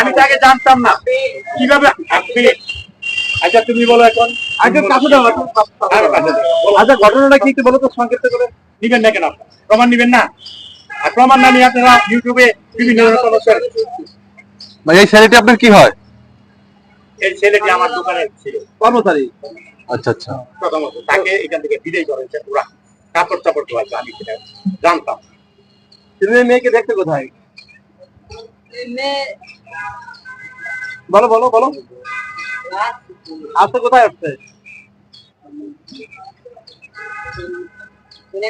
আমি তো আগে জানতাম না। কীভাবে আপনি আচ্ছা তুমি বলো এখন। আগে কাছে দাও। আচ্ছা ঘটনাটা কি বলো তো সংক্ষিপ্ত করে। নিবেন না কেন? প্রমাণ নিবেন না? আর প্রমাণ না নিয়ে আপনারা ইউটিউবে বিভিন্ন করেন। এই ছেলেটি আপনার কি হয়? এই ছেলেটি আমার দোকানে ছিল। কর্মচারী। আচ্ছা আচ্ছা। প্রথমত তাকে এখান থেকে বিদায় করেছে ওরা কাপড় চাপড় ধোয়াছে আমি সেটা জানতাম। তুমি মেয়েকে দেখতে কোথায়? বলো বলো বলো। আসতে কোথায় আসছে?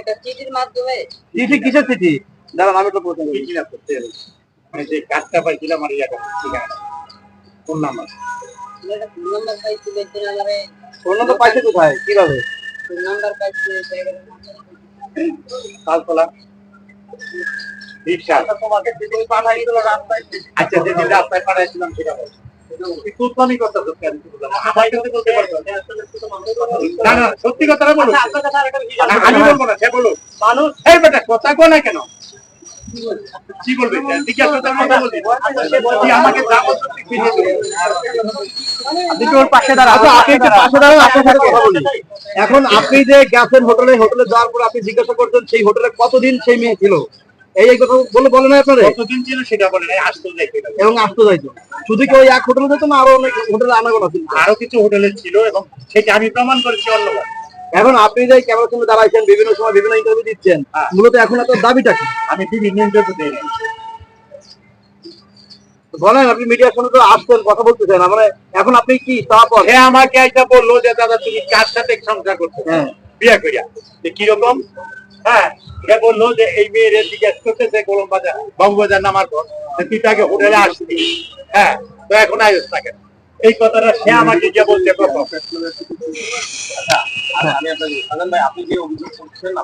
একটা চিঠির মাধ্যমে চিঠি কিসের চিঠি? দাঁড়ান আমি তো প্রশ্ন করি কি করতে আমি যে পাইছিলাম আমার ইয়াটা ঠিকানা ফোন নাম্বার। একটা ফোন নাম্বার পাইছি কোথায়? কীভাবে? ফোন নাম্বার পাইছি জায়গার তালতলা। রিক্সা। তোমাকে তুমি পাঠাই রাস্তায় আচ্ছা যেদিন রাস্তায় পাঠাইছিলাম সেটা বলো। তুতলামি করতেছো কেন? আমার কাছে বলতে পারছ না। না না সত্যি কথাটা বলো। আমি বলব না সে বলো মানুষ এই বেটা কথা কো না কেন? কি বলবে? জিজ্ঞাসা কথা বলবি আমাকে যা বলছো তুই ফিরিয়ে দে। আপনি কি ওর পাশে দাঁড়ান? আপনি পাশে দাঁড়ান আপনার সাথে কথা বলি। এখন আপনি যে গেছেন হোটেলে হোটেলে যাওয়ার পর আপনি জিজ্ঞাসা করছেন সেই হোটেলে কতদিন সেই মেয়ে ছিল? এই এই কথা বলে বলে না আপনারে? কতদিন ছিল সেটা বলে নাই আসতো যাইতে এবং আসতে যাইতো। শুধু কি ওই এক হোটেলে যেত না আরও অনেক হোটেলে আনাগোনা ছিল? আরও কিছু হোটেলে ছিল এবং সেটা আমি প্রমাণ করেছি অন্যবার। এখন আপনি যে ক্যামেরার সামনে দাঁড়াইছেন বিভিন্ন সময় বিভিন্ন ইন্টারভিউ দিচ্ছেন হ্যাঁ। মূলত এখন আপনার দাবিটা কি? আমি বিভিন্ন ইন্টারভিউ দিই বলেন আপনি মিডিয়ার সামনে তো আসছেন কথা বলতেছেন মানে এখন আপনি কি তারপর? সে আমাকে একটা বলল যে দাদা তুমি কার সাথে সংসার করছ হ্যাঁ। বিয়ে করিয়া। যে কীরকম? হ্যাঁ সে বলল যে এই মেয়ের জিজ্ঞেস করতেছে গোলম বাজার বাবুবাজার নামার পর তুই তাকে হোটেলে হ্যাঁ তো এখন এই কথাটা সে আমাকে গিয়ে বলছে আপনাকে আপনি যে অভিযোগ করছেন।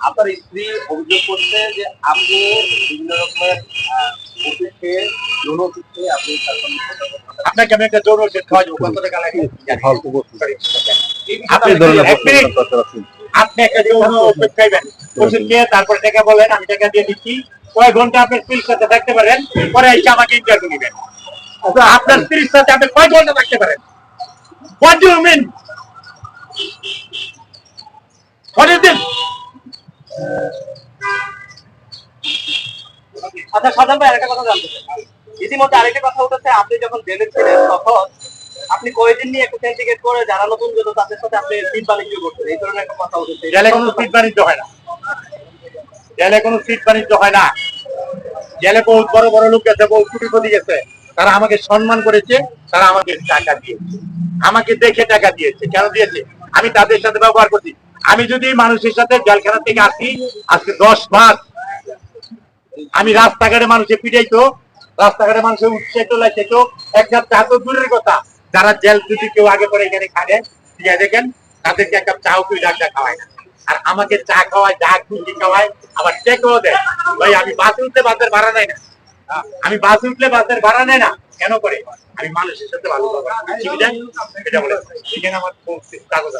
আপনার স্ত্রী অভিযোগ করছে যে আপনি বিভিন্ন রকমের আপনি কথা আপনাকে আমি একটা কত টাকা লাগে আপনি এই ধরনের এক মিনিট, প্রশ্ন করতে পারছেন। আপনি একটা যৌন ওষুধ খাইবেন। ওষুধ খেয়ে তারপরে টাকা বলেন আমি টাকা দিয়ে দিচ্ছি। কয় ঘণ্টা আপনার স্ত্রীর সাথে থাকতে পারেন? পরে এসে আমাকে ইন্টারভিউ আপনার স্ত্রীর সাথে আপনি কয় ঘণ্টা থাকতে পারেন? What do you mean? What is this? আচ্ছা সাজান ভাই আরেকটা কথা জানতে চাই। ইতিমধ্যে আরেকটা কথা উঠেছে, আপনি যখন জেলে ছিলেন তখন আপনি কয়েকদিন নিয়ে একটা সিন্ডিকেট করে যারা নতুন যেত তাদের সাথে আপনি সিট বাণিজ্য করতেন? এই ধরনের একটা কথা উঠেছে। জেলে কোনো সিট বাণিজ্য হয় না। জেলে কোনো সিট বাণিজ্য হয় না। জেলে বহুত বড় বড় লোক গেছে, বহুত কোটিপতি গেছে। তারা আমাকে সম্মান করেছে, তারা আমাকে টাকা দিয়েছে। আমাকে দেখে টাকা দিয়েছে। কেন দিয়েছে? আমি তাদের সাথে ব্যবহার করছি। আমি যদি মানুষের সাথে জেলখানা থেকে আসি, আজকে দশ মাস আমি রাস্তাঘাটে মানুষের পিটাইতো রাস্তাঘাটে মানুষের উৎসাহিত লাগতো একটা চা তো দূরের কথা। যারা জেল যদি কেউ আগে পরে এখানে খাবে দেখেন, তাদেরকে একটা চাও কেউ ডাক্তার খাওয়ায়। না আর আমাকে চা খাওয়ায় চা খুশি খাওয়ায়, আবার টেকও দেয়। ভাই, আমি বাসে উঠলে বাসের ভাড়া নেয় না। আমি বাসে উঠলে বাসের ভাড়া নেয় না। কেন করে? আমি মানুষের সাথে ভালো এটা বলে। আমার কাগজ।